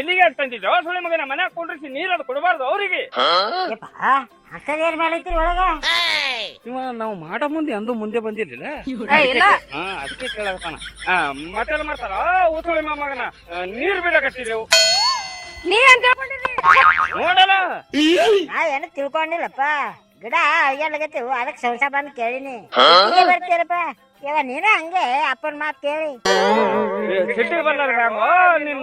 ಇಲ್ಲಿಗೆ ತಂದಿದ್ದೋ ಸುಳಿ ಮಗನ ಮನೆ ಕುಂಡ್ರಿಸಿ ನೀರ್ ಅದು ಕೊಡಬಾರ್ದು ಅವ್ರಿಗೆ. ಅಕ್ಕದೇರ್ ಮೇಲೆ ಮಾಡೈತ್ರಿ ಒಳಗ? ಇವ ನಾವು ಮಾಡೋ ಮುಂದೆ ಅಂದು ಮುಂದೆ ಬಂದಿರ್ಲಿಲ್ಲ. ಇಲ್ಲ. ಹಾ ಅದಕ್ಕೆ ಕೇಳಕತ್ತಾನ ಮತ್ತೆಲ್ಲ ಮಾಡ್ತಾರ? ಊಸುಳಿ ಮಗನ ನೀರ್ ನೀ ನೀವ್ ಅಂತ ಹೇಳ್ಕೊಂಡಿರಿ ನೋಡಲ್ಲ. ನಾ ಏನ ತಿಳ್ಕೊಂಡಿಲ್ಲಪ್ಪ. ಗಿಡ ಅಯ್ಯಾಲಗತ್ತೀವಿ ಅದಕ್ಕೆ ಸಂಸ ಬಂದು ಕೇಳಿನಿ. ಬರ್ತೀರಪ್ಪ. ಇವಾಗ ನೀನ ಹಂಗೆ ಅಪ್ಪನ ಮಾತು ಕೇಳಿ. ಬಂದ್ರೆ ಬಂದಾರ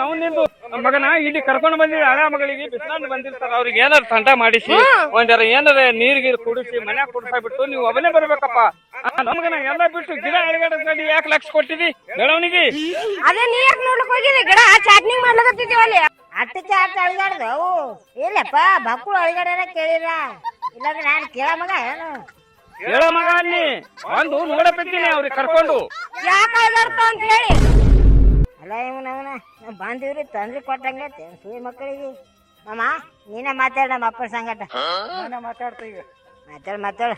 ನಾವು ನಿಂದು ಮಗನ ಇಲ್ಲಿ ಕರ್ಕೊಂಡು ಬಂದಿವಿ ಅಣ್ಣ ಮಗಳಿಗೆ ಬಿಸ್ಲಾಂಡ್ ಬಂದಿರ್ತಾರ. ಅವ್ರಿಗೆ ಏನಾರ ತಂಡ ಮಾಡಿಸಿ ಒಂದರ ಏನಾರ ನೀರ್ ಗೀರ್ ಕುಡಿಸಿ ಮನೆ ಕುಡ್ಸಾ ಬಿಟ್ಟು ನೀವು ಅವನೇ ಬರ್ಬೇಕಪ್ಪ. ನಮ್ಗನ ನಮಗನ ಎಲ್ಲ ಬಿಟ್ಟು ಗಿಡ ಅಡಗಡಿ ಯಾಕೆ ಲಕ್ಷ ಕೊಟ್ಟಿದಿ? ಬೆಳವಣಿಗೆ ಅದೇ ನೀ ಯಾಕೆ ನೋಡ್ಲಕ್ ಹೋಗಿದೆ? ಗಿಡ ಚಾಟ್ನಿಂಗ್ ಮಾಡ್ಲಕತ್ತಿದ್ದೀವಿ ಅಲ್ಲಿ. ಅಟ್ಟಕ್ಕೆ ಅಟ್ಟ ಚಾಟ್ ಅಳಗಾಡ್ದು ಇಲ್ಲಪ್ಪ ಬಕ್ಕಳು ಅಳಿಗಾಡ್ಯಾರ ಕೇಳಿಲ್ಲ. ಇಲ್ಲಾಂದ್ರೆ ನಾನು ಕೇಳ ಮಗ ಏನು? ಹೇಳ ಮಗ ಅಲ್ಲಿ. ಒಂದು ನೋಡಬೇಕಿನಿ ಅವ್ರಿಗೆ ಕರ್ಕೊಂಡು. ಯಾಕೆ ಅಂತ ಹೇಳಿ? ಅಲ್ಲ ಇವನ ಅವನ. ನಾವು ಬಂದಿವ್ರಿ ತಂದ್ರಿ ಕೊಟ್ಟಂಗೆ ಸುಳಿ ಮಕ್ಕಳಿಗೆ. ಮಾಮ ನೀನೇ ಮಾತಾಡ ನಮ್ಮ ಅಪ್ಪನ ಸಂಗಟ. ಮಾತಾಡ್ತಾ ಈಗ ಮಾತಾಡ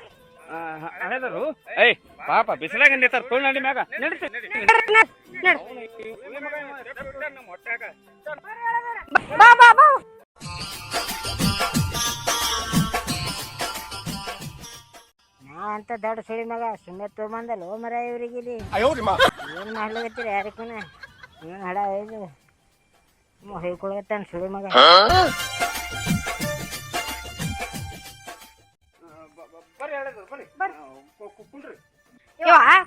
ಏಯ್ ಪಾಪ ಬಿಸಿಲಾಗ ನಿಂತಾರ ನಡಿ ಮ್ಯಾಗ. ನಡೀತಿ. ಬಾ ಬಾ ಬಾ. ನಾ ಅಂತ ದೊಡ್ಡ ಸುಳಿ ಮಗ ಸುಮ್ಮನೆ ತಗೊಂಬಂದಲ್ಲ ಮರ ಇವ್ರಿಗೆ ಇಲ್ಲಿ ಏನ್ ಮಾಡ್ಲಾಗತ್ತೀರಿ ಯಾರಿಗೂ ಏನು ಹಡ ಇದು ಹೊಯ್ಕೊಳಗತ್ತಾನ ಸುಳಿ ಮಗ. ಬರ್ರಿ ಹೇಳಿದ್ರು ಬರ್ರಿ. ಕುಂಡ್ರಿ.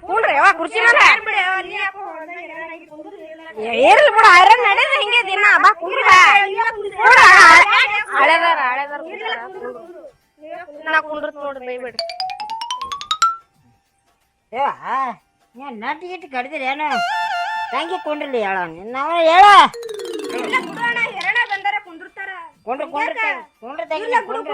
ಕುಂಡ್ರಿ ಕುರ್ಚಿ ಮೇಲೆ. ಇರ್ಲಿ ಬಿಡು ಐರನ್ ನಡೆದ ಹಿಂಗೆ ದಿನ. ಬಾ ಕುಂಡ್ರಿ ಬಾ. ನೋಡ ಹಳೆದಾರ ಹಳೆದಾರ ನಾ ಕುಂಡ್ರತ್ ನೋಡ್ರಿ ಬೈಬೇಡ್ರಿ ಏ ನಟ್ ಗಿಟ್ ಕಡ್ದಿರಿ ಏನು? ತಂಗಿ ಕೊಂಡಿರ್ಲಿ ಹೇಳ? ನಾವು ಹೇಳ. ಕೊಂಡ್ರು ಕೊಂಡ್ರು ಕೊಂಡ್ರು ತಂಗಿ ಕೊಂಡ್ರು.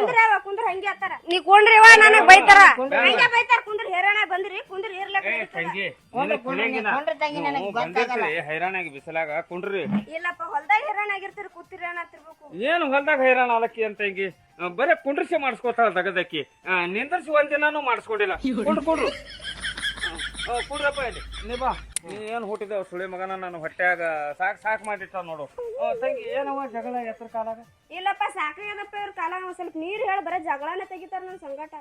ನೀ ಕುಂಡ್ರಿ ಯವ್ವ ನನಗ್ ಬೈತಾರ. ಹಂಗೆ ಬೈತಾರ. ಕುಂದ್ರಿ ಹೇರಣ ಬಂದ್ರಿ ಕುಂದ್ರಿ ಇರ್ಲಕ್ಕ ತಂಗಿ ಕೊಂಡ್ರು ನಿನಗ್ ಕೊಂಡ್ರು ತಿಳಿಯಂಗಿಲ್ಲ. ಕೊಂಡ್ರು ತಂಗಿ ನನಗೆ ಗೊತ್ತಾಗಲ್ಲ. ಬಂದಿರ್ತೀರಿ ಹೈರಾಣಾಗಿ ಬಿಸಿಲಾಗ ಕುಂಡ್ರಿ. ಇಲ್ಲಪ್ಪ ಹೊಲ್ದಾಗ ಹೇರಣ ಆಗಿರ್ತೀರಿ ಕೂತಿರಿ ತಿರ್ಬೇಕು ಏನು ಹೊಲ್ದಾಗ ಹೈರಾಣ ಅಲಕ್ಕಿ ಅಂತ ಹಿಂಗಿ ಆ, ಬರೇ ಕುಂಡ್ರಿಸಿ ಮಾಡಿಸ್ಕೊತಾಳ ತಗದಕ್ಕಿ. ಆ, ನಿಂದ್ರಿಸಿ ಒಂದ್ ದಿನಾನು ಮಾಡಿಸ್ಕೊಂಡಿಲ್ಲ. ಕೊಂಡ್ರು ಕುಂಡ್ರು. ಕುಂಡ್ರಪ್ಪ ಇಲ್ಲಿ. ನೀ ಬಾ. ನೀ ಏನು ಹುಟ್ಟಿದೇವ್ ಸುಳಿ ಮಗನ ನನ್ನ ಹೊಟ್ಯಾಗ ಸಾಕ್ ಸಾಕ್ ಮಾಡಿಟ್ಟ ನೋಡು. ಆ, ತಂಗಿ ಏನವ ಜಗಳ ಎತ್ತರ ಕಾಲಾಗ? ಇಲ್ಲಪ್ಪ ಸಾಕಾಗ್ಯದಪ್ಪ ಇವ್ರ ಕಾಲ ಒಂದ್ ಸ್ವಲ್ಪ ನೀರ್ ಹೇಳಿ ಬರೀ ಜಗಳನ ತೆಗಿತಾರ ನನ್ ಸಂಗಟ.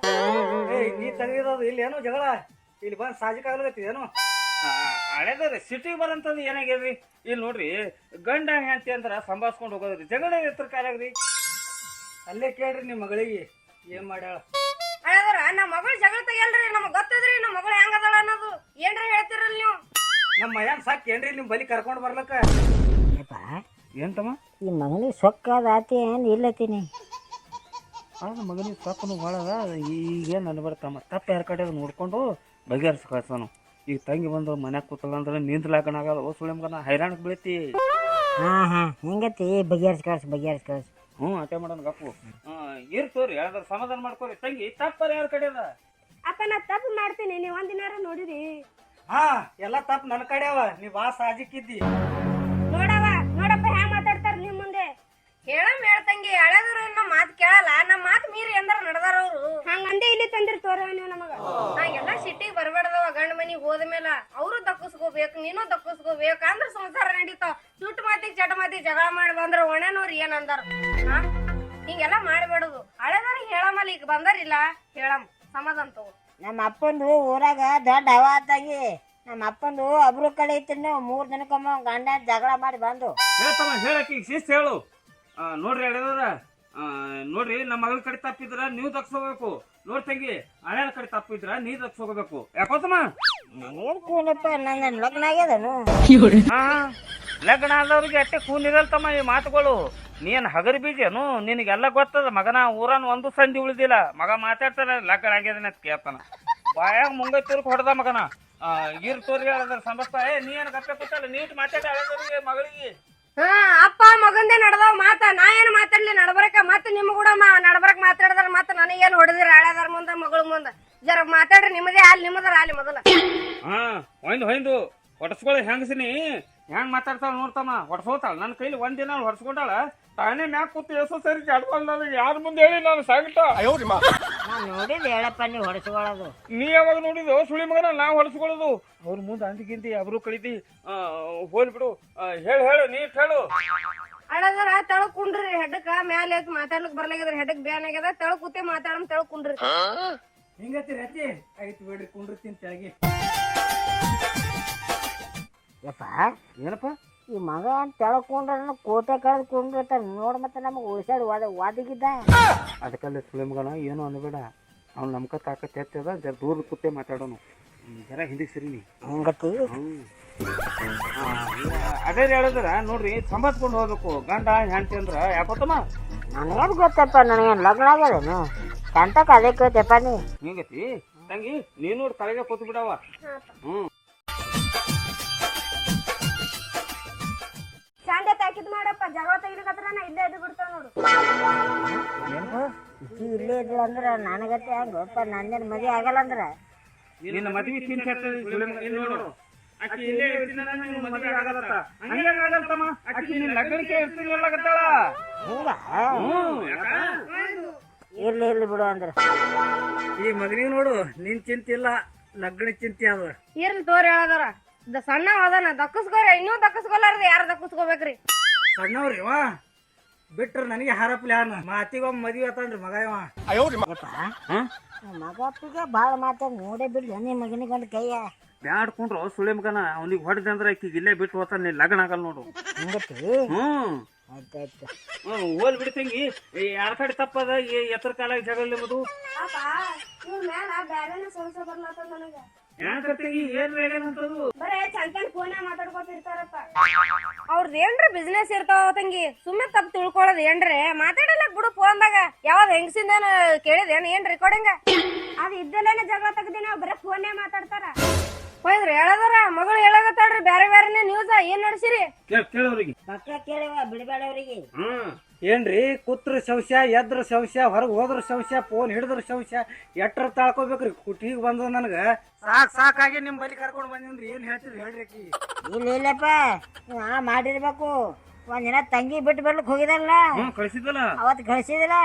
ಏ ನೀ ತೆಗೆದಿರೋದು ಇಲ್ಲಿ ಏನೋ ಜಗಳ? ಇಲ್ಲಿ ಬಂದು ಸಾಜಿಕ್ ಆಗ್ಲತ್ತಿದೇನು ಹಳೆದ್ರಿ ಸಿಟಿಗೆ ಬರಂತಂದು ಏನಾಗ್ಯದ್ರಿ? ಇಲ್ಲಿ ನೋಡ್ರಿ ಗಂಡ ಹೆಂಡತಿ ಅಂದ್ರ ಸಂಭಾಳ್ಸ್ಕೊಂಡು ಹೋಗೋದ್ರಿ. ಜಗಳ ಎತ್ತರ ಕಾಲಾಗ್ರಿ. ಅಲ್ಲೇ ಕೇಳ್ರಿ ನಿಮ್ಮ ಮಗಳಿಗೆ. ಏನ್ ಮಾಡ್ಯಾಳ? ನಮ್ಮ ಮಗಳು ಜಗಳ ತೆಗಿಯಲ್ರಿ ನಮಗ್ ಗೊತ್ತದ್ರಿ ನಮ್ಮ ಮಗಳು ಹೆಂಗದಳ ಅನ್ನೋದು. ಏನ್ರ ಹೇಳ್ತಿರಲ್ ನೀವು? ನಮ್ಮ ಮಯಾನ್ ಸಾಕ್ ಏನ್ರಿ ನಿಮ್ ಬಲಿ ಕರ್ಕೊಂಡ್ ಬರ್ಲಕ್ಕ? ಯಪ್ಪ ಎಂತಮ್ಮ ಈ ಮಗನಿಗೆ ಸೊಕ್ಕದ ಆತಿ ಏನು ಇಲ್ಲತ್ತೀನಿ ಆದ್ರೆ ಮಗನಿಗೆ ಸೊಕ್ಕನು ಭಾಳ ಈಗೇನು ಅನ್ಬರ್ತಮ್ಮ ತಪ್ಪ ಯಾರ ಕಡೆ ನೋಡ್ಕೊಂಡು ಬಗೆಹರಿಸಿ ಕಳ್ಸನು. ಈಗ ತಂಗಿ ಬಂದು ಮನ್ಯಾಗ ಕೂತಲ್ಲ ಅಂದ್ರೆ ನಿಂದ್ಲಾಕಣ ಆಗಲ್ಲ. ಓ ಸುಳಿ ಮಗನ ಹೈರಾಣಕ್ಕೆ ಬೀಳ್ತಿ. ಹಾಂ ಹಾಂ ಹಿಂಗತಿ? ಬಗೆಹರಿಸಿ ಕಳ್ಸಿ ಬಗೆಹರಿಸಿ ಕಳ್ಸಿ. ಹ್ಞೂ ಅಟೆ ಮಾಡೋಣ ಗಪ್ಪು. ಇರ್ತೋರಿ ಯಾವ್ದಾರು ಸಮಾಧಾನ ಮಾಡ್ಕೋರಿ. ತಂಗಿ ತಪ್ಪರ ಯಾರ ಕಡೆ ಅದ? ಅಪ್ಪ ನಾ ತಪ್ಪು ಮಾಡ್ತೀನಿ. ನೀವು ಒಂದಿನಾರ ನೋಡಿರಿ. ಹಾ ಎಲ್ಲ ತಪ್ಪು ನನ್ನ ಕಡೆ ಅವ. ನೀ ಬಾ ಸಾಜಿಕ್ಕಿದ್ದಿ ನೋಡವ ನೋಡಪ್ಪ ಹ್ಯಾಂಗ ಮಾತಾಡ್ತಾರ ನಿಮ್ ಮುಂದೆ. ಹೇಳಮ್ ಹೇಳ್ತಂಗಿ ಹಳೆದ್ರು ನಮ್ಮ ಮಾತು ಕೇಳಲ್ಲ. ನಮ್ಮ ಮಾತು ಮೀರಿ ಅಂದ್ರೆ ನಡೆದಾರ ಅವರು. ಹಂಗಂದೆ ಇಲ್ಲಿ ತಂದಿರ್ ತೋರ ನೀವು ನಮಗ. ಹಂಗೆಲ್ಲ ಸಿಟ್ಟಿಗೆ ಬರ್ಬೇಡದವ ಗಂಡ ಮನಿಗೆ ಹೋದ ಮೇಲೆ ಅವರು ದಕ್ಕಸ್ಕೋಬೇಕು ನೀನು ದಕ್ಕಸ್ಕೋಬೇಕು ಅಂದ್ರ ಸಂಸಾರ ನಡೀತಾವ. ಚುಟ್ಟು ಮಾತಿಗೆ ಚಟ ಮಾತಿಗೆ ಜಗಳ ಮಾಡಿ ಬಂದ್ರ ಒಣನವ್ರು ಏನಂದಾರ ಹಾ? ಹಿಂಗೆಲ್ಲ ಮಾಡಬೇಡದು ಹಳೆದವ್ರಿಗೆ ಹೇಳಮ್ಮಲ್ಲ ಈಗ ಬಂದಾರಿಲ್ಲ. ಹೇಳಮ್ ಸಮಾಧಾನ ತಗೋ. ನಮ್ಮ ಅಪ್ಪಂದು ಊರಾಗ ದೊಡ್ಡ ಹವಾ ಆತಾಗಿ ನಮ್ಮ ಅಪ್ಪಂದು ಒಬ್ರು ಕಡೆ ಐತಿ ಮೂರ್ ಮೂರು ದಿನಕ್ಕೊಮ್ಮ ಗಂಡ ಜಗಳ ಮಾಡಿ ಬಂದು. ಹೇಳ್ತಮ್ಮ ಹೇಳಕ್ಕೆ ಈಗ ಶಿಸ್ತು ಹೇಳು. ಆ, ನೋಡ್ರಿ ಹೇಳಿದ್ರ ನೋಡ್ರಿ ನಮ್ಮ ಮಗಳ ಕಡೆ ತಪ್ಪಿದ್ರ ನೀವು ದಕ್ಸೋಬೇಕು ನೋಡ್ ತಂಗಿ ಹಳೆಯ ಕಡೆ ತಪ್ಪಿದ್ರ ನೀ ದಕ್ಸೋಗಬೇಕು ಯಾಕೋತಮ್ಮ ನನಗೇನು ಕೂನಪ್ಪ ನನ್ನ ಲಗ್ನ ಆಗ್ಯದನು? ಹಾ ಲಗ್ನ ಆದವ್ರಿಗೆ ಅಟ್ಟೆ ಕೂನಿರಲ್ತಮ್ಮ ಈ ಮಾತುಗಳು. ನೀನ್ ಹಗರ್ ಬೀಜನು ನಿನಗೆಲ್ಲ ಗೊತ್ತದ ಮಗನ ಊರನ್ ಒಂದು ಸಂಧಿ ಉಳಿದಿಲ್ಲ. ಮಗ ಮಾತಾಡ್ತಾನೆ ಲಗ್ನ ಆಗ್ಯದನ ಅಂತ ಕೇಳ್ತಾನ. ಬಾಯಾಗ ಮುಂಗೈ ತುರ್ಕ್ ಹೊಡೆದ ಮಗನ. ಆ, ಇರ್ ತೋರಿ ಹೇಳದ್ರ ಸಂಬಸ್ತ ಏ ನೀ ಏನ್ ಗಪ್ಪೆ ಕೂತಲ್ಲ ನೀಟ್ ಮಾತಾಡ ಮಗಳಿಗೆ. ಹಾ ಅಪ್ಪ ಮಗಂದೇ ನಡ್ದಾವ್ ಮಾತ ನಾ ಏನ್ ಮಾತಾಡ್ಲಿ ನಡಬರಕ ಮತ್ತ ನಿಮ್ ಕೂಡ ನಡ್ಬರಕ್ ಮಾತಾಡಿದ್ರ ಮತ್ತ ನನಗೇನ್ ಹೊಡೆದಿರ ಹಳೆದಾರ ಮುಂದ ಮಗಳ ಮುಂದ. ಜರ ಮಾತಾಡ್ರಿ ನಿಮ್ಮದೇ ಅಲ್ಲಿ ನಿಮ್ಮದ್ರ ಅಲ್ಲಿ ಮೊದಲ. ಹಾ ಹೊಯ್ದು ಹೊಯ್ದು ಹೊಡ್ಸ್ಕೊಳ ಹೆಂಗಸಿನಿ ಹೆಂಗ್ ಮಾತಾಡ್ತಾಳ ನೋಡ್ತಾನ ಹೊಡ್ಸೋತಾಳ. ನನ್ನ ಕೈಲಿ ಒಂದ್ ದಿನ ಹೊಡ್ಸ್ಕೊಂಡಾಳ. ತಾನೇ ಮ್ಯಾಕ್ ಕೂತು ಎಸೋ ಸರಿ ಜಡ್ಕೊಂಡ್ ನನಗೆ ಯಾರ ಮುಂದೆ ಹೇಳಿ ನಾನು ಸಾಗಿಟ್ಟ? ನಾನು ನೋಡಿದ್ದು ಹೇಳಪ್ಪ ನೀವು ಹೊಡೆಸ್ಕೊಳ್ಳೋದು ನೀ ಯಾವಾಗ ನೋಡಿದ್ದು? ಸುಳಿ ಮಗನ ನಾ ಹೊಡ್ಸ್ಕೊಳ್ಳೋದು. ಅವ್ರ ಮುಂದೆ ಅಂದಿಗಿಂದಿ ಅಬ್ರು ಕಳಿತಿ ಹೋಲ್ ಬಿಡು. ಹೇಳು ಹೇಳು ನೀ ಹೇಳು. ಅಳದರ ತಳು ಕುಂಡ್ರಿ ಹೆಡ್ಡಕ್ಕ ಮ್ಯಾಲೆ ಮಾತಾಡ್ಲಿಕ್ ಬರ್ಲಾಗ್ಯದ್ರ ಹೆಡ್ಡಕ್ ಬ್ಯಾನ್ ಆಗ್ಯದ ತಳು ಕೂತೆ ಮಾತಾಡಮ್ ತಳು ಕುಂಡ್ರಿ ಹಿಂಗತ್ತೀರಿ ಅತ್ತಿ ಆಯ್ತು ಬಿಡ್ರಿ ಕುಂಡ್ರತೀನಿ ತೆಳಗಿ ಯಪ್ಪ ಏನಪ್ಪ? ಈ ಮಗ ಅಂತ ತೆಳ್ಕೊಂಡ್ರ ಕೋಟೆ ಕಳೆದು ಕುಂಡಿರ್ತಾನೆ ನೋಡ್ ಮತ್ತೆ ನಮಗೆ ಉಳಿಸಾಡಿ ವಾದ ವಾದಿಗಿದ್ದ. ಅದಕ್ಕಲ್ಲಿ ಸುಳಿ ಮಗನ ಏನು ಅನ್ಬೇಡ. ಅವ್ನು ನಮ್ಕ ತಾಕತ್ ಹೆಚ್ಚದ ಜರ ದೂರ ಕುತ್ತೆ ಮಾತಾಡೋನು. ಹ್ಮ್, ಜರ ಹಿಂದಿಗೆ ಸರಿ ನೀ. ಹಂಗತಿ? ಅದೇ ಹೇಳಿದ್ರ ನೋಡ್ರಿ ಸಂಬಾತ್ಕೊಂಡು ಹೋಗ್ಬೇಕು. ಗಂಡ ಹೆಂಡತಿ ಅಂದ್ರ ಯಾಕೋತಮ್ಮ ನನಗೇನು ಗೊತ್ತಪ್ಪ ನನಗೇನು ಲಗ್ನ ಆಗ್ಯದೇನು? ಕಂತಕ್ಕೆ ಅದೇ ಕೇಳ್ತಪ್ಪ ನೀ ಹಿಂಗತಿ ತಂಗಿ ನೀನು ನೋಡ್ ತಲೆಗೆ ಕೂತ್ ಬಿಡವ. ತಾಕಿದ್ ಮಾಡಪ್ಪ ಜಗಳ ತೆಗಿಲಿಕತ್ರ ನಾ ಇಲ್ಲೇ ಎದ್ದು ಬಿಡ್ತಾವ ನೋಡು. ಇಲ್ಲೇ ಇದ್ಳು ಅಂದ್ರೆ ನನಗತ್ತೆ ಹೆಂಗಪ್ಪ ನಂದೇನು ಮದುವೆ ಆಗಲ್ಲ ಅಂದ್ರೆ. ನಿನ್ನ ಮದ್ವಿ ಚಿಂತೆ ಇಲ್ಲಿ ಮದ್ವೆ ಹಂಗೇನ್ ಲಗ್ನಕ್ಕೆ ಇರ್ಲಿ ಇರ್ಲಿ ಬಿಡು ಅಂದ್ರೆ. ಈ ಮಗನಿ ನೋಡು ನಿನ್ ಚಿಂತೆ ಇಲ್ಲ ಲಗ್ನ ಚಿಂತೆ ಅದ. ಇರ್ಲಿ ತೋರಿ ಹೇಳದಾರ. ದ ಸಣ್ಣ ಅದನ ದಕ್ಕಸ್ಕೋರಿ. ಇನ್ನೂ ದಕ್ಕಸ್ಕೊಲಾರ್ದ ಯಾರು ದಕ್ಕಸ್ಕೋಬೇಕ್ರಿ? ಸಣ್ಣವ್ರಿ ವಾ ಬಿಟ್ರ ನನಗೆ ಹಾರಪ್ಲಿ ಹಾನ ಮಾತಿಗೊಮ್ಮೆ ಮದ್ವಿ ಆತನ್ರಿ ಮಗ ಅಯ್ಯೋ ಮಗ ಬಾಳ ಭಾಳ ಮಾತಾಡಿ ನೋಡೇ ಬಿಡ್ಲಿ ನಿಮ್ಮ ಮಗನಿಗೊಂದು ಕೈಯ ಬ್ಯಾಡ್ಕೊಂಡ್ರು ಸುಳಿ ಮಗನ ಅವ್ನಿಗೆ ಹೊಡೆದ ಅಂದ್ರೆ ಆಕಿಗೆ ಇಲ್ಲೇ ಬಿಟ್ಟು ಹೋಗ್ತಾನೆ ನೀನ್ ಲಗ್ನ ಆಗಲ್ಲ ನೋಡು. ಹಂಗತಿ ಹ್ಞೂ. ಹೋಲ್ ಬಿಡ್ತಂಗಿ ಯಾರ ಕಡೆ ತಪ್ಪದ ಎತ್ತರ ಕಾಲ ಜಗಳ ನಿಮ್ಮದು? ಅವ್ರದ್ ಏನ್ರಿ ಬಿಸ್ನೆಸ್ ಇರ್ತಾವ ತಂಗಿ? ಸುಮ್ಮನೆ ತಪ್ಪು ತಿಳ್ಕೊಳ್ಳೋದು ಏನ್ರಿ? ಮಾತಾಡಲ್ಲ ಬಿಡು ಫೋನ್ದಾಗ ಯಾವ್ದು ಹೆಂಗಸಿಂದ ಕೇಳಿದೇನು ಏನ್ ರೆಕಾರ್ಡಿಂಗ್ ಅದು ಇದ್ದಲ್ಲೇನೆ ಜಗಳ ತೆಗ್ದಿನ ಬರೀ ಬರೇ ಫೋನೇ ಮಾತಾಡ್ತಾರ. ಹೋಯ್ದ್ರಿ ಹೇಳದಾರ? ಮಗಳು ಹೇಳಾಗತ್ತಾಳ್ರಿ ಬ್ಯಾರೆ ಬ್ಯಾರೆನೇ ನ್ಯೂಸ್ ಏನ್ ನಡೆಸಿರಿ? ಕೇಳ ಕೇಳೋರಿಗೆ ಪಕ್ಕ ಕೇಳಿವ ಬಿಡಬೇಡ ಅವ್ರಿಗೆ ಹ್ಮ್. ಏನ್ರಿ ಕುತ್ರ ಸಂಶಯ ಎದ್ರ ಸಂಶಯ ಹೊರಗೆ ಹೋದ್ರ ಸಂಶಯ ಫೋನ್ ಹಿಡಿದ್ರ ಸಂಶಯ ಎಟ್ರ ತಾಳ್ಕೋಬೇಕ್ರಿ ಕುಟ್ಟಿಗೆ ಬಂದ ನನಗ. ಸಾಕ್ ಸಾಕಾಗಿ ನಿಮ್ ಬಲಿ ಕರ್ಕೊಂಡು ಬಂದಿನ್ರಿ ಏನ್ ಹೇಳ್ತೀರಿ ಹೇಳ್ರಿ ಆಕಿ ಇಲ್ಲ ಇಲ್ಲಪ್ಪ ನಾ ಮಾಡಿರ್ಬೇಕು. ಒಂದಿನ ತಂಗಿ ಬಿಟ್ಟು ಬರ್ಲಿಕ್ಕೆ ಹೋಗಿದಲ್ಲ? ಹ್ಮ್ ಕಳಿಸಿದಲ್ಲ ಅವತ್ ಕಳ್ಸಿದಿಲ್ಲ?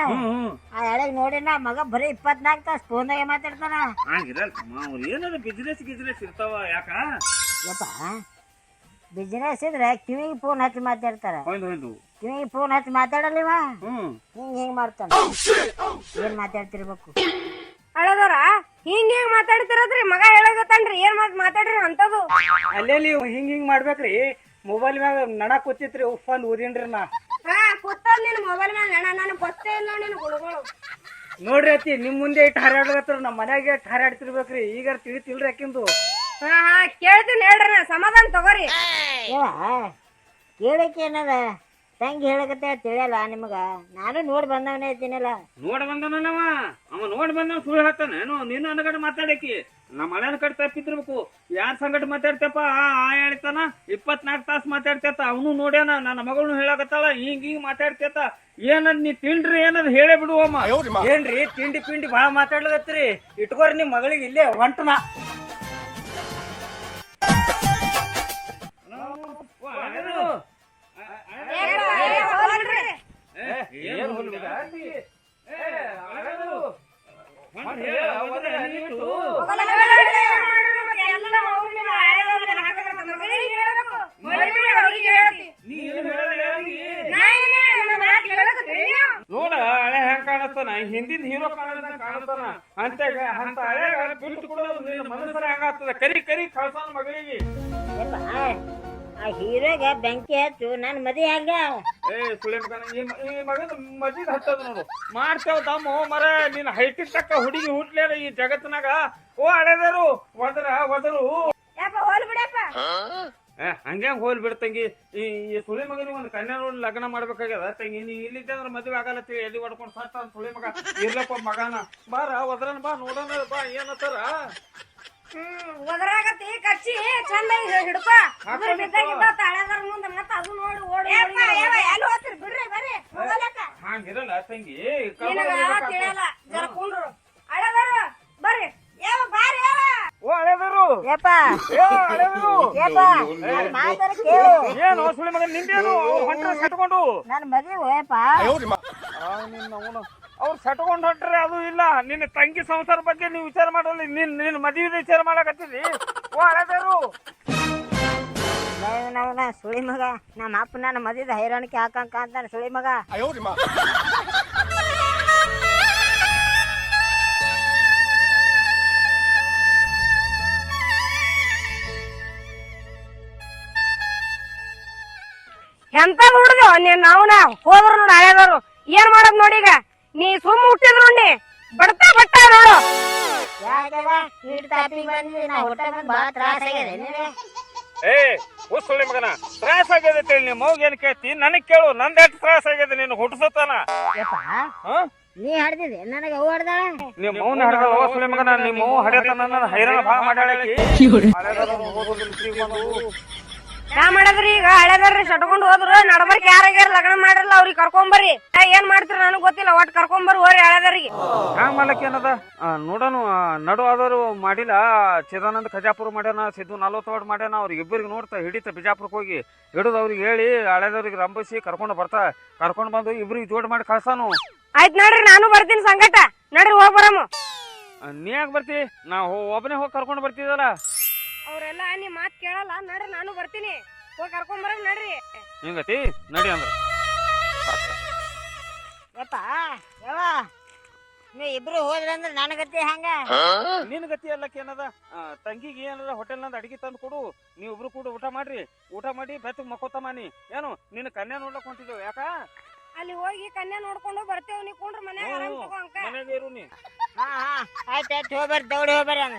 ಆ ಆ ನೋಡಿ ನೋಡಿನ ಮಗ ಬರೀ ಇಪ್ಪತ್ನಾಲ್ಕು ತಾಸು ಫೋನ್ದಾಗೆ ಮಾತಾಡ್ತಾನ. ಹಂಗಿರಲ್ಲ ಅವ್ರು ಏನಾರ ಬಿಸ್ನೆಸ್ ಗಿಸ್ನೆಸ್ ಇರ್ತಾವ ಯಾಕ? ಯಪ್ಪ ಬಿಸ್ನೆಸ್ ಇದ್ರೆ ಕಿವಿಗೆ ಫೋನ್ ಹಚ್ಚಿ ಮಾತಾಡ್ತಾರ. ಕಿವಿಗೆ ಫೋನ್ ಹಚ್ಚಿ ಮಾತಾಡಲಿವ ಹ್ಮ್. ಹಿಂಗ್ ಹಿಂಗ್ ಮಾಡ್ತಾನ. ಏನ್ ಮಾತಾಡ್ತಿರ್ಬೇಕು? ಅಳದವ್ರ ಹಿಂಗ್ ಹಿಂಗ್ ಮಾತಾಡ್ತಿರದ್ರಿ ಮಗ ಹೇಳೋದ್ರಿ ಏನ್ ಮಾತ್ ಮಾತಾಡ್ರಿ ಅಂತದು. ಅಲ್ಲೇಲಿ ಹಿಂಗ್ ಹಿಂಗ್ ಮಾಡ್ಬೇಕ್ರಿ? ಮೊಬೈಲ್ ಮ್ಯಾಗ ನಣ ಕೂತಿತ್ರಿ ಉಫ್ ಅಂದ್ ಊದಿನ್ರಿ ನಾ. ಹಾ ಕೂತಲ್ ನಿನ್ ಮೊಬೈಲ್ ಮ್ಯಾಗ ನಣ ನಾನು ಗೊತ್ತೇ ಇಲ್ಲ ನಿನ್ ಗುಣಗಳು. ನೋಡ್ರಿ ಅತ್ತಿ ನಿಮ್ ಮುಂದೆ ಇಟ್ಟು ಹಾರಾಡ್ಲತ್ತಾರ ನಮ್ಮ ಮನ್ಯಾಗ ಇಟ್ಟು ಹಾರಾಡ್ತಿರ್ಬೇಕ್ರಿ ಈಗ ತಿಳಿತಿಲ್ರಿ ಅಕಿಂದು ಹಾ ಹಾ ಕೇಳ್ತೀನಿ ಹೇಳ್ರಿ ನಾ ಸಮಾಧಾನ ತಗೋರಿ. ಯವ್ವ ಕೇಳಕ್ಕೆ ಏನದ? ತಂಗಿ ಹೇಳಕತ್ತ ತಿಳಿಯಲ್ಲ ನಿಮಗ? ನಾನು ನೋಡಿ ಬಂದವನೇ ಇದ್ದೀನಲ್ಲ. ನೋಡ್ ಬಂದನವ ಅವ ನೋಡ್ ಬಂದವ ಸುಳ್ಳು ಹಾಕ್ತಾನ ಏನು ನೀನು ಅನಗಡೆ ಮಾತಾಡಕಿ? ನಮ್ಮ ಹಳೆನ ಕಡೆ ತಪ್ಪಿದ್ರಬೇಕು ಯಾರ ಸಂಗಟ ಮಾತಾಡ್ತೇಪ ಆ ಆ ಹೇಳ್ತಾನ. ಇಪ್ಪತ್ನಾಲ್ಕು ತಾಸು ಮಾತಾಡ್ತೇತ ಅವನು ನೋಡ್ಯಾನ ನನ್ನ ಮಗಳನು ಹೇಳಕತ್ತಾಳ. ಹಿಂಗ ಹಿಂಗ ಮಾತಾಡ್ತೇತ ಏನದ್ ನೀ ತಿಂಡ್ರಿ ಏನದ್ ಹೇಳೇ ಬಿಡುವಮ್ಮ ಏನ್ರಿ ತಿಂಡಿ ಪಿಂಡಿ ಬಹಳ ಮಾತಾಡ್ಲತ್ರಿ ಇಟ್ಕೋರಿ ನಿಮ್ ಮಗಳಿಗೆ ಇಲ್ಲೇ ಹೊಂಟನ ಕಾಣಿಸ್ತಾನ ಅಂತ ಅಂತ ಹಳೆ ಬಿಟ್ಟು ಕೊಡೋದು ನಿನ್ನ ಮನಸ್ಸರ ಹಂಗಾಗ್ತದ. ಕರಿ ಕರಿ ಕಳ್ಸಾನ ಮಗಳಿಗೆ. ಆ ಹೀರೋಗ ಬೆಂಕಿ ಹಚ್ಚು ನನ್ನ ಮದಿ ಹಂಗ ಏ ಸುಳೆ ಮಗನ ಈ ಮಗನ ಮಜಿದ್ ಹತ್ತದ ನೋಡು. ಮಾಡ್ತೇವ ತಮ್ಮ ಮರ ನಿನ್ನ ಹೈಟಿಗೆ ತಕ್ಕ ಹುಡುಗಿ ಹುಟ್ಲೇನ ಈ ಜಗತ್ತಿನಾಗ. ಓ ಅಳೆದರು ಒದರ ಒದರು. ಏ ಹಂಗ್ಯಾಂಗ ಹೋಲ್ ಬಿಡ್ ತಂಗಿ. ಈ ಸುಳಿ ಮಗನಿಗೆ ಒಂದು ಕನ್ಯಾ ನೋಡಿ ಲಗ್ನ ಮಾಡ್ಬೇಕಾಗ್ಯದ? ತಂಗಿ ನೀ ಇಲ್ಲಿದ್ದೆ ಅಂದ್ರೆ ಮದುವೆ ಆಗಲ್ಲ ಎಲ್ಲಿ ಹೊಡ್ಕೊಂಡು ಸತ್ತ ಸುಳಿ ಮಗ? ಇರ್ಲಪ್ಪ ಮಗನ. ಬಾರ ಒದ್ರನ್ ಬಾ ನೋಡೋಣ ಬಾ ಏನತ್ತಾರ ಹ್ಮ್ ಒದರಾಗತ್ತಿ ಕಚ್ಚಿ ಚಂದ ಬಿದ್ದಾಗಿದ್ದ ತಳದರ ಮುಂದ ಮತ್ತ ಅದು ನೋಡಿ ಓಡಿ ಎಲ್ಲಿ ಹೋಗ್ತೀರಿ? ಬಿಡ್ರಿ ಬರ್ರಿ ಹಂಗಿರಲ್ಲ ತಂಗಿ. ತಿಳಿಯಲ್ಲ ಜರ ಕುಂಡ್ರು. ಯಪ್ಪ ಏ ಹಳೆದರು ಯಪ್ಪ ನನ್ ಮಾತಾರ ಕೇಳು. ಏನು ಸುಳಿ ಮಗನ ನಿಂದೇನು? ಹೊಂಟ್ರೆ ಸಟ್ಕೊಂಡು ನನ್ನ ಮದಿ ಯಪ್ಪ ಅವ್ರು ಸೆಟ್ಕೊಂಡು ಹೊಂಟ್ರೆ ಅದು ಇಲ್ಲ. ನಿನ್ನ ತಂಗಿ ಸಂಸಾರ ಬಗ್ಗೆ ನೀವು ವಿಚಾರ ಮಾಡಲ್ಲ ನಿನ್ ನಿನ್ನ ಮದುವೆ ವಿಚಾರ ಮಾಡಕತ್ತೀರಿ ಓ ಹಳೆದರು ನಾವನ ಸುಳಿ ಮಗ. ನಮ್ಮ ಅಪ್ಪ ನನ್ನ ಮದುವೆ ಹೈರಾಣಿಕೆ ಹಾಕಂಕ ಅಂತ ಸುಳಿ ಮಗ. ಎಂತ ನೋಡಿದ್ಯೋ ನೀನ್ ನಾ ಹೋದ್ರು ನೋಡ ಹಳೆದವ್ರು. ಏನ್ ಮಾಡದ್ ನೋಡಿ ಈಗ? ನೀ ಸುಮ್ಮ ಹುಟ್ಟಿದ್ರು ನೀ ಬಡ್ತಾ ಬಟ್ಟ ನೋಡು. ಯಾಕವ ಹಿಡ್ ತಾಪಿಗೆ ಬಂದಿದ್ದಿ ನಾ ಹೊಟ್ಟೆ ಬಂದು ಭಾಳ ತ್ರಾಸ ಆಗ್ಯದ ನಿನಗೆ? ಏ ಮಗನ. ತ್ರಾಸ ಆಗ್ಯದ ತಿಳಿ ನಿಮ್ಮ ಮಗ ಏನ್ ಕೇಳ್ತಿ? ನನಗ್ ಕೇಳು ನಂದ್ ಎಷ್ಟು ತ್ರಾಸ ಆಗ್ಯದ ನೀನು ಹುಟ್ಟಸತಾನ? ಯಪ್ಪ ಹಾ? ನೀ ಹಡ್ದಿದೆ ನನಗೆ ಅವು ಹಡ್ದಾಳ? ನಿಮ್ಮ ಮೌನ ಹಡದ ಮಗನ. ನಿಮ್ಮ ಮೌ ಹಡೆತನ ಹೈರಾಣ ಬಾ ಮಾಡ್ಯಾಳಕಿ. ಯಾ ಮಾಡದ್ರಿ? ಈಗ ಹಳೆದವ್ರಿ ಸಟ್ಕೊಂಡ್ ಹೋದ್ರು. ನಡಬರ್ಕ್ ಯಾರಾಗ್ಯಾರ ಲಗ್ನ ಮಾಡಿರಲ್ಲ ಅವ್ರಿಗೆ ಕರ್ಕೊಂಬರ್ರಿ. ಏ, ಏನ್ ಮಾಡ್ತೀರ ನನಗ್ ಗೊತ್ತಿಲ್ಲ. ಒಟ್ ಕರ್ಕೊಂಬರ್ ಹೋರಿ ಹಳೆದವ್ರಿಗೆ ಹ್ಯಾಂಗ ಮಾಡ್ಲಕ್ ಏನದ? ಆ, ನೋಡೋಣ ಆ, ನಡು ಆದವರು ಮಾಡಿಲ್ಲ. ಚಿದಾನಂದ ಖಜಾಪುರ ಮಾಡ್ಯಾನ ಸಿದ್ದು ನಲ್ವತ್ತೋಡ್ ಮಾಡ್ಯಾನ. ಅವ್ರಿಗೆ ಇಬ್ಬರಿಗೆ ನೋಡ್ತಾ ಹಿಡಿತ ಬಿಜಾಪುರಕ್ಕೆ ಹೋಗಿ ಹಿಡಿದು ಅವ್ರಿಗೆ ಹೇಳಿ ಹಳೆದವ್ರಿಗೆ ರಂಬಿಸಿ ಕರ್ಕೊಂಡು ಬರ್ತಾ ಕರ್ಕೊಂಡು ಬಂದು ಇಬ್ರಿಗೆ ಜೋಡ್ ಮಾಡಿ ಕಳ್ಸಾನು. ಆಯ್ತ್ ನೋಡ್ರಿ ನಾನು ಬರ್ತೀನಿ ಸಂಗಟ. ನಡ್ರಿ ಹೋಗ್ ಬರಮ್ಮ ಆ, ನೀ ಯಾಕೆ ಬರ್ತಿ? ನಾ ಒಬ್ಬನೇ ಹೋಗಿ ಕರ್ಕೊಂಡು ಬರ್ತಿದ್ದಲ್ಲ. ಅವ್ರೆಲ್ಲ ನಿಮ್ ಮಾತ್ ಕೇಳಲ್ಲ ನಡ್ರಿ ನಾನು ಬರ್ತೀನಿ. ಹೋಗಿ ಕರ್ಕೊಂಡ್ ಬರಮ್ ನಡ್ರಿ. ಹಿಂಗತಿ? ನಡಿ ಅಂದ್ರ ಗೊತ್ತಾ ಯವ್ವ ನೀ ಇಬ್ರು ಹೋದ್ರಂದ್ರ ನನ್ನ ಗತಿ ಹಂಗ? ನಿನ್ ಗತಿ ಎಲ್ಲಕ್ಕೆ ಏನದ? ಆ, ತಂಗಿಗೆ ಏನದ ಹೋಟೆಲ್ನಂದ ಅಡಿಗೆ ತಂದು ಕೊಡು. ನೀವಿಬ್ರು ಇಬ್ರು ಕೂಡ ಊಟ ಮಾಡ್ರಿ. ಊಟ ಮಾಡಿ ಬೆತ್ತಗ್ ಮಕ್ಕೋತ ಮಾನಿ ಏನು ನಿನ್ನ ಕನ್ಯಾ ನೋಡ್ಲಕ್ ಹೊಂಟಿದ್ದೇವೆ ಯಾಕ? ಅಲ್ಲಿ ಹೋಗಿ ಕನ್ಯಾ ನೋಡ್ಕೊಂಡು ಬರ್ತೇವ್ ನೀ ಕುಂಡ್ರ ಮನ್ಯಾಗ ಆರಾಮ್ ತಗೋ ಅಂಕ. ಮನೆಗೆ ಇರು ನೀ. ಹಾ ಹಾ ಆಯ್ತು ಆಯ್ತು ಹೋಗ್ಬರ್ರಿ ದೌಡಿ ಹೋಗ್ಬರ್ರಿ ಅಂದ